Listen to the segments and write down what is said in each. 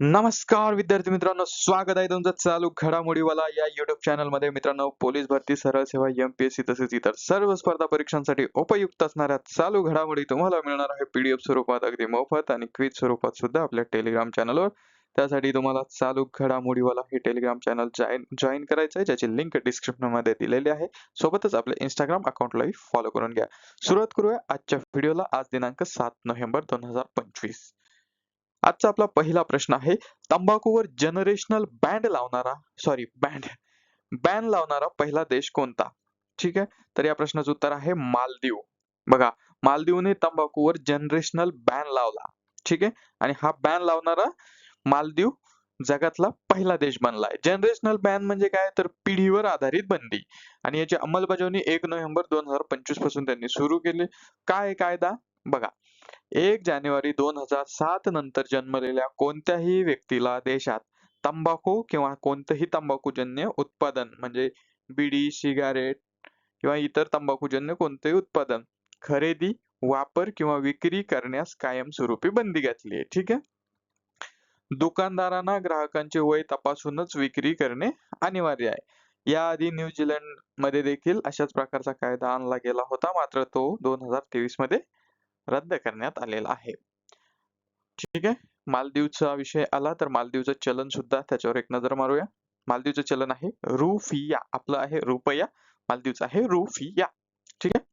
नमस्कार विद्यार्थी मित्रांनो स्वागत आहे तुमचं चालू घडामोडीवाला या युट्यूब चॅनलमध्ये. मित्रांनो पोलीस भरती सरळ सेवा एमपीएससी तसेच इतर सर्व स्पर्धा परीक्षांसाठी उपयुक्त असणाऱ्या चालू घडामोडी तुम्हाला मिळणार आहे. पीडीएफ स्वरूपात अगदी मोफत आणि क्विज स्वरूपात सुद्धा आपल्या टेलिग्राम चॅनलवर त्यासाठी तुम्हाला चालू घडामोडीवाला हे टेलिग्राम चॅनल जॉईन जॉईन करायचं आहे ज्याची लिंक डिस्क्रिप्शनमध्ये दिलेली आहे. सोबतच आपल्या इंस्टाग्राम अकाउंटलाही फॉलो करून घ्या. सुरुवात करूया आजच्या व्हिडिओला आज दिनांक सात नोव्हेंबर दोन हजार पंचवीस. आजचा आपला पहिला प्रश्न आहे तंबाखूवर जनरेशनल बँड लावणारा सॉरी बँड बॅन लावणारा पहिला देश कोणता? ठीक आहे? तर या प्रश्नाचं उत्तर आहे मालदीव. बघा मालदीवने तंबाखूवर जनरेशनल बॅन लावला. ठीक आहे? आणि हा बॅन लावणारा मालदीव जगातला पहिला देश बनलाय. जनरेशनल बॅन म्हणजे काय? तर पिढीवर आधारित बंदी. आणि याची अंमलबजावणी एक नोव्हेंबर दोन हजार पंचवीसपासून त्यांनी सुरू केली. काय कायदा? बघा एक जानेवारी दोन हजार सात नंतर जन्मलेल्या कोणत्याही व्यक्तीला देशात तंबाखू किंवा कोणतंही तंबाखूजन्य उत्पादन म्हणजे बिडी सिगारेट किंवा इतर तंबाखूजन्य कोणतेही उत्पादन खरेदी वापर किंवा विक्री करण्यास कायमस्वरूपी बंदी घातली आहे. ठीक आहे? दुकानदारांना ग्राहकांचे वय तपासूनच विक्री करणे अनिवार्य आहे. याआधी न्यूझीलंडमध्ये देखील अशाच प्रकारचा कायदा आणला गेला होता मात्र तो दोन हजार तेवीसमध्ये रद्द करण्यात आलेला आहे. ठीक आहे? मालदीवचा विषय आला तर मालदीवचं चलन सुद्धा त्याच्यावर एक नजर मारूया. मालदीवचं चलन आहे रुफिया. आपलं आहे रुपया. मालदीवचं आहे रुफिया. ठीक आहे?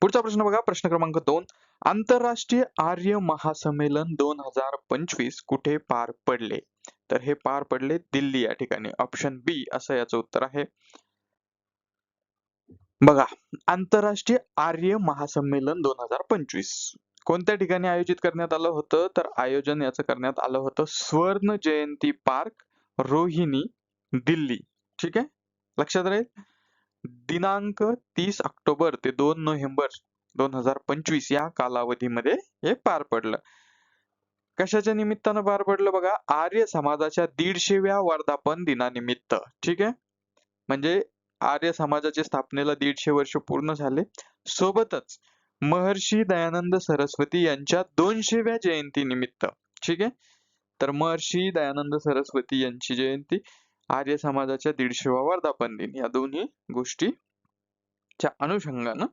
पुढचा प्रश्न बघा. प्रश्न क्रमांक दोन. आंतरराष्ट्रीय आर्य महासंमेलन दोन हजार पंचवीस कुठे पार पडले? तर हे पार पडले दिल्ली या ठिकाणी. ऑप्शन बी असं याचं उत्तर आहे. बघा आंतरराष्ट्रीय आर्य महासंमेलन दोन हजार पंचवीस. कोणत्या ठिकाणी आयोजित करण्यात आलं होतं? तर आयोजन याचं करण्यात आलं होतं स्वर्ण जयंती पार्क रोहिणी दिल्ली. ठीक आहे? लक्षात राहील? दिनांक तीस ऑक्टोबर ते दोन नोव्हेंबर दोन हजार पंचवीस या कालावधीमध्ये हे पार पडलं. कशाच्या निमित्तानं पार पडलं बघा? आर्य समाजाच्या दीडशेव्या वर्धापन दिनानिमित्त. ठीक आहे? म्हणजे आर्य समाजाच्या स्थापनेला दीडशे वर्ष पूर्ण झाले. सोबतच महर्षी दयानंद सरस्वती यांच्या दोनशेव्या जयंती निमित्त ठीक आहे? तर महर्षी दयानंद सरस्वती यांची जयंती आर्य समाजाच्या दीडशेवा वर्धापन दिन या दोन्ही गोष्टीच्या अनुषंगानं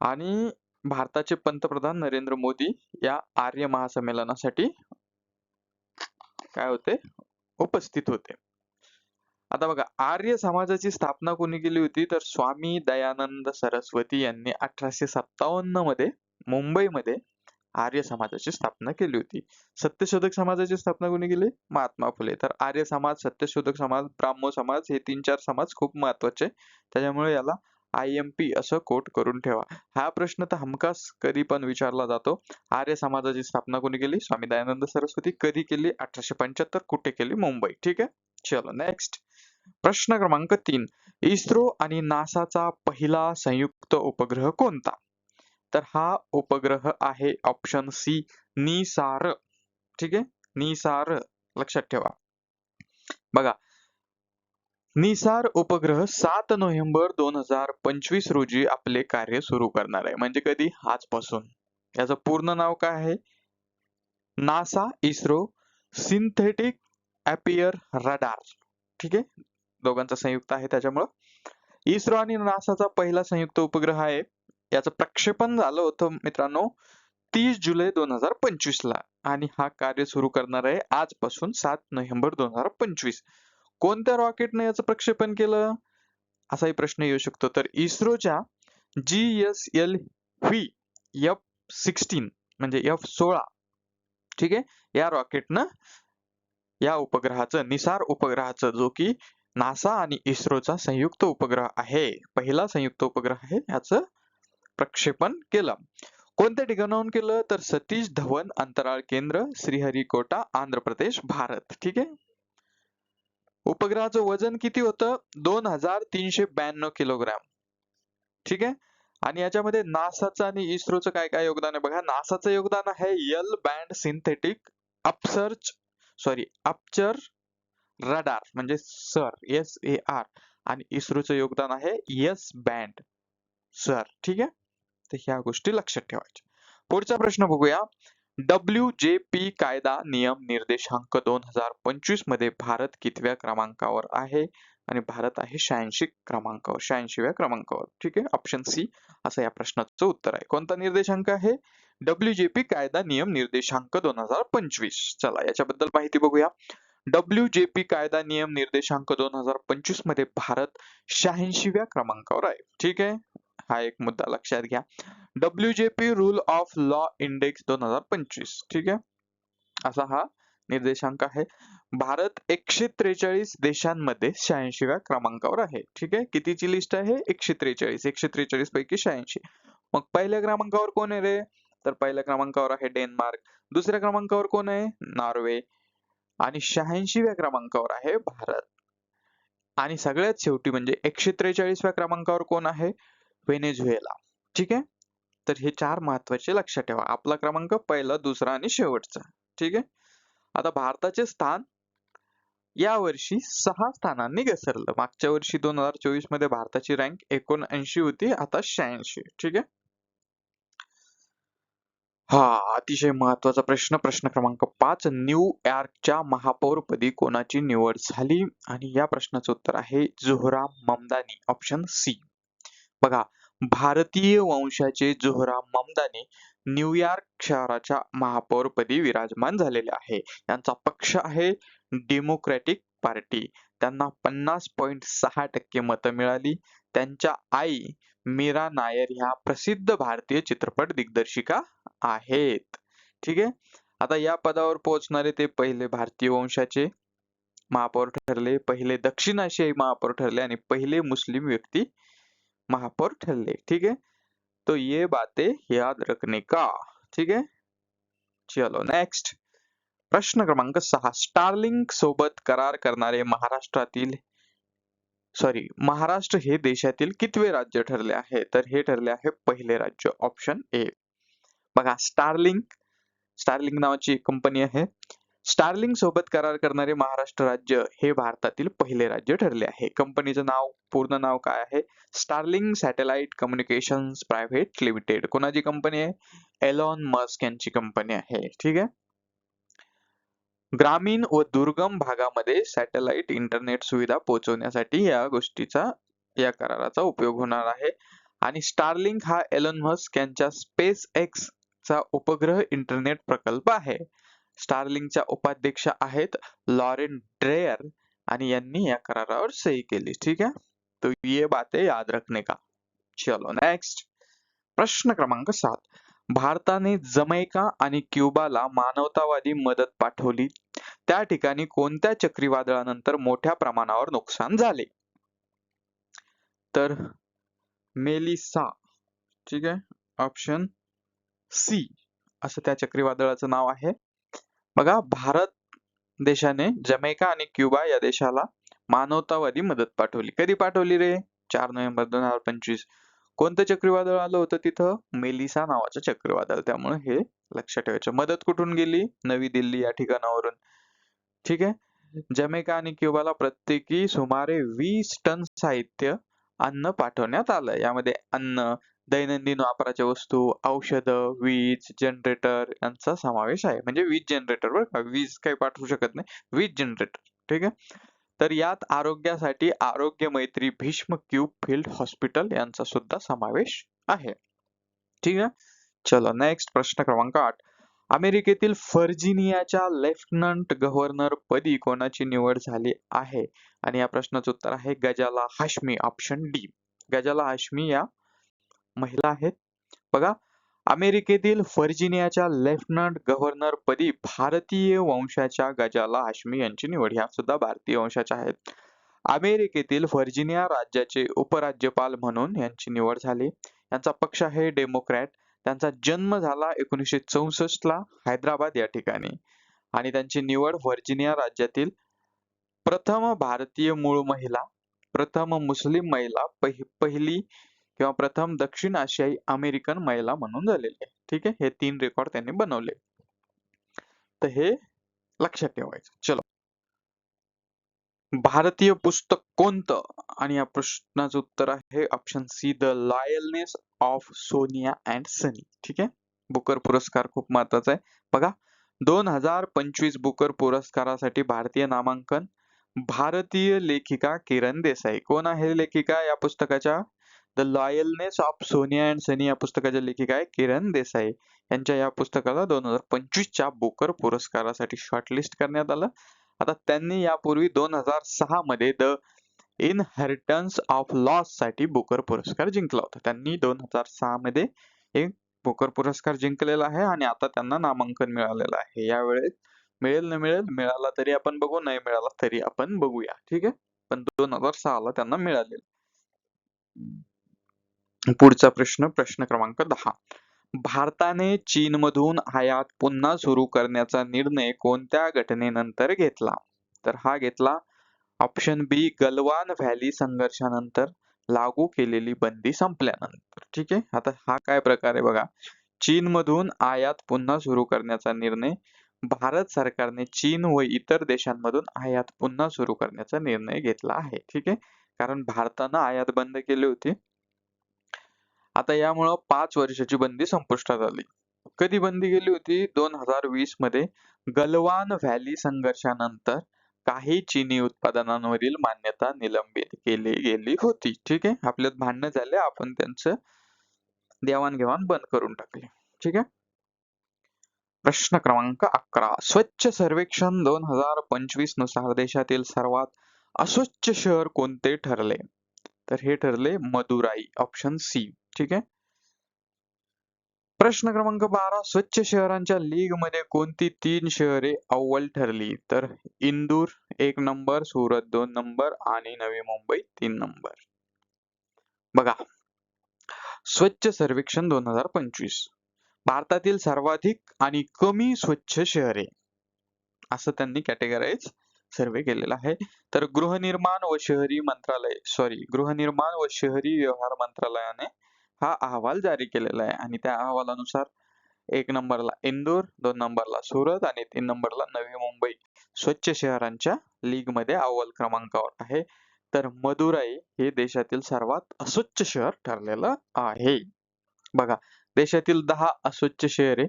आणि भारताचे पंतप्रधान नरेंद्र मोदी या आर्य महासंमेलनासाठी काय होते? उपस्थित होते. आता बघा आर्य समाजाची स्थापना कोणी केली होती? तर स्वामी दयानंद सरस्वती यांनी अठराशे सत्तावन्नमध्ये मुंबईमध्ये आर्य समाजाची स्थापना केली होती. सत्यशोधक समाजाची स्थापना कोणी केली? महात्मा फुले. तर आर्य समाज सत्यशोधक समाज ब्राह्मो समाज हे तीन चार समाज खूप महत्त्वाचे त्याच्यामुळे याला आय एम पी असं कोट करून ठेवा. हा प्रश्न तर हमखास कधी पण विचारला जातो. आर्य समाजाची स्थापना कोणी केली? स्वामी दयानंद सरस्वती. कधी केली? अठराशे पंच्याहत्तर. कुठे केली? मुंबई. ठीक आहे? चलो नेक्स्ट प्रश्न क्रमांक तीन. इस्रो आणि नासाचा पहिला संयुक्त उपग्रह कोणता? तर हा उपग्रह आहे ऑप्शन सी निसार. ठीक आहे? निसार. लक्षात ठेवा. बघा निसार उपग्रह सात नोव्हेंबर दोन हजार पंचवीस रोजी आपले कार्य सुरू करणार आहे. म्हणजे कधी? आजपासून. याचं पूर्ण नाव काय आहे? NASA ISRO synthetic aperture radar. ठीक आहे? दोघांचा संयुक्त आहे त्याच्यामुळं. इस्रो आणि नासाचा पहिला संयुक्त उपग्रह आहे. याचं प्रक्षेपण झालं होतं मित्रांनो तीस जुलै दोन हजार पंचवीस ला आणि हा कार्य सुरू करणार आहे आजपासून सात नोव्हेंबर दोन हजार पंचवीस. कोणत्या रॉकेटने याचं प्रक्षेपण केलं? असाही प्रश्न येऊ शकतो. तर इस्रोच्या G S L V F sixteen म्हणजे एफ सोळा ठीक आहे? या रॉकेटनं या उपग्रहाचं निसार उपग्रहाचं जो की नासा आणि इस्रोचा संयुक्त उपग्रह आहे पहिला संयुक्त उपग्रह आहे याचं प्रक्षेपण केलं. कोणत्या ठिकाणाहून केलं? तर सतीश धवन अंतराळ केंद्र श्रीहरिकोटा आंध्र प्रदेश भारत ठीक आहे? उपग्रहाचं वजन किती होतं? दोन हजार तीनशे ब्याण्णव किलोग्रॅम. ठीक आहे? आणि याच्यामध्ये नासाचं आणि इस्रोचं काय काय योगदान आहे? बघा नासाचं योगदान आहे L band synthetic aperture sorry aperture radar म्हणजे सर एस ए आर आणि इस्रोचं योगदान आहे यस बँड सर. ठीक आहे? तर ह्या गोष्टी लक्षात ठेवायच्या. पुढचा प्रश्न बघूया. डब्ल्यू जे पी कायदा नियम निर्देशांक दोन हजार पंचवीसमध्ये भारत कितव्या क्रमांकावर आहे? आणि भारत आहे शहाऐंशी क्रमांकावर शहाऐंशीव्या क्रमांकावर. ठीक आहे? ऑप्शन सी असं या प्रश्नाचं उत्तर आहे. कोणता निर्देशांक आहे? डब्ल्यू जे पी कायदा नियम निर्देशांक दोन हजार पंचवीस. चला याच्याबद्दल माहिती बघूया. डब्ल्यू जे पी कायदा नियम निर्देशांक दोन हजार पंचवीसमध्ये भारत शहाऐंशीव्या क्रमांकावर आहे. ठीक आहे? हा एक मुद्दा लक्षात घ्या. W J P rule of law index दोन हजार पंचवीस. ठीक आहे? असा हा निर्देशांक आहे. भारत एकशे त्रेचाळीस देशांमध्ये शहाऐंशीव्या क्रमांकावर आहे. ठीक आहे? कितीची लिस्ट आहे? एकशे त्रेचाळीस. एकशे त्रेचाळीस पैकी शहाऐंशी. मग पहिल्या क्रमांकावर कोण आहे रे? तर पहिल्या क्रमांकावर आहे डेन्मार्क. दुसऱ्या क्रमांकावर कोण आहे? नॉर्वे. आणि शहाऐंशीव्या क्रमांकावर आहे भारत. आणि सगळ्यात शेवटी म्हणजे एकशे त्रेचाळीसव्या क्रमांकावर कोण आहे? व्हेनेझुएला. ठीक आहे? तर हे चार महत्त्वाचे लक्षात ठेवा. आपला क्रमांक पहिला दुसरा आणि शेवटचा. ठीक आहे? आता भारताचे स्थान. या वर्षी सहा स्थानांनी घसरलं. मागच्या वर्षी दोन हजार चोवीसमध्ये भारताची रँक एकोणऐंशी होती आता शहाऐंशी. ठीक आहे? हा अतिशय महत्त्वाचा प्रश्न. प्रश्न क्रमांक पाच न्यूयॉर्कच्या महापौरपदी कोणाची निवड झाली? आणि या प्रश्नाचं उत्तर आहे जोहराम ममदानी. ऑप्शन सी बघा भारतीय वंशाचे जोहरा ममदानी न्यूयॉर्क शहराच्या महापौरपदी विराजमान झालेले आहे. त्यांचा पक्ष आहे डेमोक्रॅटिक पार्टी त्यांना पन्नास पॉइंट सहा टक्के मतं मिळाली. त्यांच्या आई मीरा नायर ह्या प्रसिद्ध भारतीय चित्रपट दिग्दर्शिका आहेत. ठीक आहे? आता या पदावर पोहोचणारे ते पहिले भारतीय वंशाचे महापौर ठरले पहिले दक्षिण आशियाई महापौर ठरले आणि पहिले मुस्लिम व्यक्ती महापौर ठरले ठीक है? तो ये बातें याद रखने का, ठीक है? चलो नेक्स्ट प्रश्न क्रमांक सहा. स्टारलिंक सोबत करार करणारे महाराष्ट्रातील सॉरी महाराष्ट्र हे देशातील कितवे राज्य ठरले आहे? तर हे ठरले आहे पहिले राज्य ऑप्शन ए बघा स्टारलिंक स्टारलिंक नावाची कंपनी आहे. स्टारलिंग सोबत करार करणारे महाराष्ट्र राज्य हे भारतातील पहिले राज्य ठरले आहे. कंपनीचं नाव पूर्ण नाव काय आहे? Starling satellite communication private limited कोणाची कंपनी आहे? एलॉन मस्क यांची कंपनी आहे. ठीक आहे? ग्रामीण व दुर्गम भागामध्ये सॅटेलाइट इंटरनेट सुविधा पोहोचवण्यासाठी या गोष्टीचा या कराराचा उपयोग होणार आहे. आणि स्टारलिंग हा एलन मस्क यांच्या स्पेस एक्स चा उपग्रह इंटरनेट प्रकल्प आहे. स्टारलिंकच्या उपाध्यक्ष आहेत लॉरेन ड्रेयर आणि यांनी या करारावर सही केली. ठीक आहे? तो ये बातें याद रखने का. चलो नेक्स्ट प्रश्न क्रमांक सात. भारताने जमैका आणि क्युबाला मानवतावादी मदत पाठवली. त्या ठिकाणी कोणत्या चक्रीवादळानंतर मोठ्या प्रमाणावर नुकसान झाले? तर मेलिसा. ठीक आहे? ऑप्शन सी असं त्या चक्रीवादळाचं नाव आहे. बघा भारत देशाने जमैका आणि क्युबा या देशाला मानवतावादी मदत पाठवली. कधी पाठवली रे? चार नोव्हेंबर दोन हजार पंचवीस. कोणतं चक्रीवादळ आलं होतं तिथं? मेलिसा नावाचं चक्रीवादळ. त्यामुळे हे लक्षात ठेवायचं. मदत कुठून गेली? नवी दिल्ली या ठिकाणावरून. ठीक आहे? जमैका आणि क्युबाला प्रत्येकी सुमारे वीस टन साहित्य अन्न पाठवण्यात आलं. यामध्ये अन्न दैनंदिन वापराच्या वस्तू औषधं वीज जनरेटर यांचा समावेश आहे. म्हणजे वीज जनरेटर बरं का? वीज काही पाठवू शकत नाही. वीज जनरेटर. ठीक आहे? तर यात आरोग्यासाठी आरोग्य मैत्री भीष्म क्यूब फील्ड हॉस्पिटल यांचा सुद्धा समावेश आहे. ठीक आहे? चलो नेक्स्ट प्रश्न क्रमांक आठ. अमेरिकेतील फर्जिनियाच्या लेफ्टनंट गव्हर्नर पदी कोणाची निवड झाली आहे? आणि या प्रश्नाचं उत्तर आहे गजाला हाशमी ऑप्शन डी गजाला हाशमी या महिला आहेत. बघा अमेरिकेतील व्हर्जिनियाच्या लेफ्टनंट गव्हर्नर पदी भारतीय वंशाच्या गजाला हाश्मी यांची निवड. ह्या सुद्धा भारतीय वंशाच्या आहेत. अमेरिकेतील व्हर्जिनिया राज्याचे उपराज्यपाल म्हणून यांची निवड झाली. यांचा पक्ष आहे डेमोक्रॅट. त्यांचा जन्म झाला एकोणीसशे चौसष्ट ला हैदराबाद या ठिकाणी. आणि त्यांची निवड व्हर्जिनिया राज्यातील प्रथम भारतीय मूळ महिला प्रथम मुस्लिम महिला पहिली किंवा प्रथम दक्षिण आशियाई अमेरिकन महिला म्हणून झालेली आहे. ठीक आहे? हे तीन रेकॉर्ड त्यांनी बनवले. तर हे लक्षात ठेवायचं. चलो. भारतीय पुस्तक कोणतं? आणि या प्रश्नाचं उत्तर आहे option C the loneliness of Sonia and Sunny ठीक आहे? बुकर पुरस्कार खूप महत्त्वाचा आहे. बघा दोन हजार पंचवीस बुकर पुरस्कारासाठी भारतीय नामांकन भारतीय लेखिका किरण देसाई. कोण आहे लेखिका या पुस्तकाच्या? The loneliness of Sonia and Sunny या पुस्तकाच्या लेखिका आहे किरण देसाई. यांच्या या पुस्तकाला दोन हजार पंचवीसच्या बुकर पुरस्कारासाठी शॉर्टलिस्ट करण्यात आलं. आता त्यांनी यापूर्वी दोन हजार सहा मध्ये द इनहेरिटन्स ऑफ लॉससाठी बुकर पुरस्कार जिंकला होता. त्यांनी दोन हजार सहा मध्ये एक बुकर पुरस्कार जिंकलेला आहे आणि आता त्यांना नामांकन मिळालेलं आहे. यावेळेस मिळेल न मिळेल मिळाला तरी आपण बघू नाही मिळाला तरी आपण बघूया. ठीक आहे? पण दोन हजार सहा ला त्यांना मिळालेलं. पुढचा प्रश्न प्रश्न क्रमांक दहा. भारताने चीनमधून आयात पुन्हा सुरू करण्याचा निर्णय कोणत्या घटनेनंतर घेतला? तर हा घेतला ऑप्शन बी गलवान व्हॅली संघर्षानंतर लागू केलेली बंदी संपल्यानंतर. ठीक आहे? आता हा काय प्रकार आहे बघा. चीनमधून आयात पुन्हा सुरू करण्याचा निर्णय भारत सरकारने चीन व इतर देशांमधून आयात पुन्हा सुरू करण्याचा निर्णय घेतला आहे. ठीक आहे? कारण भारतानं आयात बंद केली होती. आता यामुळं पाच वर्षाची बंदी संपुष्टात आली. कधी बंदी गेली होती? दोन हजार वीसमध्ये गलवान व्हॅली संघर्षानंतर काही चीनी उत्पादनांवरील मान्यता निलंबित केली गेली होती. ठीक आहे? आपल्यात भांडणं झाले आपण त्यांचं देवाणघेवाण बंद करून टाकले. ठीक आहे? प्रश्न क्रमांक अकरा. स्वच्छ सर्वेक्षण दोन हजार पंचवीसनुसार देशातील सर्वात अस्वच्छ शहर कोणते ठरले? तर हे ठरले मदुराई ऑप्शन सी ठीक आहे? प्रश्न क्रमांक बारा स्वच्छ शहरांच्या लीगमध्ये कोणती तीन शहरे अव्वल ठरली? तर इंदूर एक नंबर सुरत दोन नंबर आणि नवी मुंबई तीन नंबर. बघा. स्वच्छ सर्वेक्षण दोन हजार पंचवीस. भारतातील सर्वाधिक आणि कमी स्वच्छ शहरे. असं त्यांनी कॅटेगराईज सर्वे केलेला आहे. तर गृहनिर्माण व शहरी मंत्रालय सॉरी गृहनिर्माण व शहरी व्यवहार मंत्रालयाने हा अहवाल जारी केलेला आहे आणि त्या अहवालानुसार एक नंबरला इंदूर दोन नंबरला सुरत आणि तीन नंबरला नवी मुंबई. स्वच्छ शहरांच्या लीगमध्ये अव्वल क्रमांकावर आहे. तर मदुराई हे देशातील सर्वात अस्वच्छ शहर ठरलेलं आहे. बघा देशातील दहा अस्वच्छ शहरे.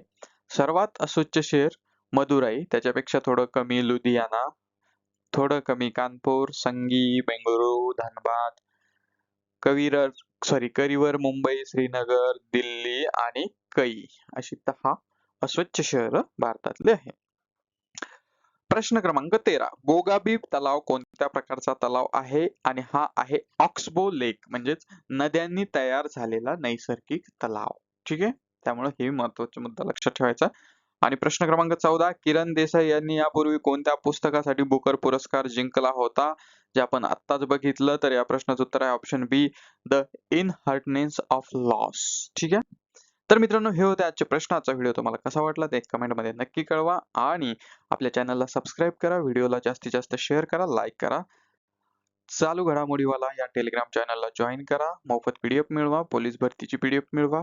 सर्वात अस्वच्छ शहर मदुराई त्याच्यापेक्षा थोडं कमी लुधियाना थोडं कमी कानपूर संगी बेंगळुरू धनबाद कवीरज सॉरी करिवर मुंबई श्रीनगर दिल्ली आणि कई अशी दहा अस्वच्छ शहर भारतातले आहे. प्रश्न क्रमांक तेरा. गोगाबीब तलाव कोणत्या प्रकारचा तलाव आहे? आणि हा आहे ऑक्सबो लेक म्हणजेच नद्यांनी तयार झालेला नैसर्गिक तलाव. ठीक आहे? त्यामुळे हे महत्त्वाचा मुद्दा लक्षात ठेवायचा. आणि प्रश्न क्रमांक चौदा. किरण देसाई यांनी यापूर्वी कोणत्या पुस्तकासाठी बुकर पुरस्कार जिंकला होता? जे आपण आत्ताच बघितलं तर या प्रश्नाचं उत्तर आहे option B the inheritance of loss ठीक आहे? तर मित्रांनो हे होते आजच्या प्रश्नाचा व्हिडिओ. तुम्हाला कसा वाटला ते कमेंटमध्ये नक्की कळवा आणि आपल्या चॅनलला सबस्क्राईब करा व्हिडिओला जास्तीत जास्त शेअर करा लाईक करा. चालू घडामोडीवाला या टेलिग्राम चॅनलला जॉईन करा. मोफत पीडीएफ मिळवा पोलीस भरतीची पीडीएफ मिळवा.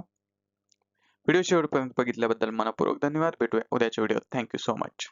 व्हिडिओ शेवटपर्यंत बघितल्याबद्दल मनपूर्वक धन्यवाद. भेटूया उद्याच्या व्हिडिओ थँक्यू सो मच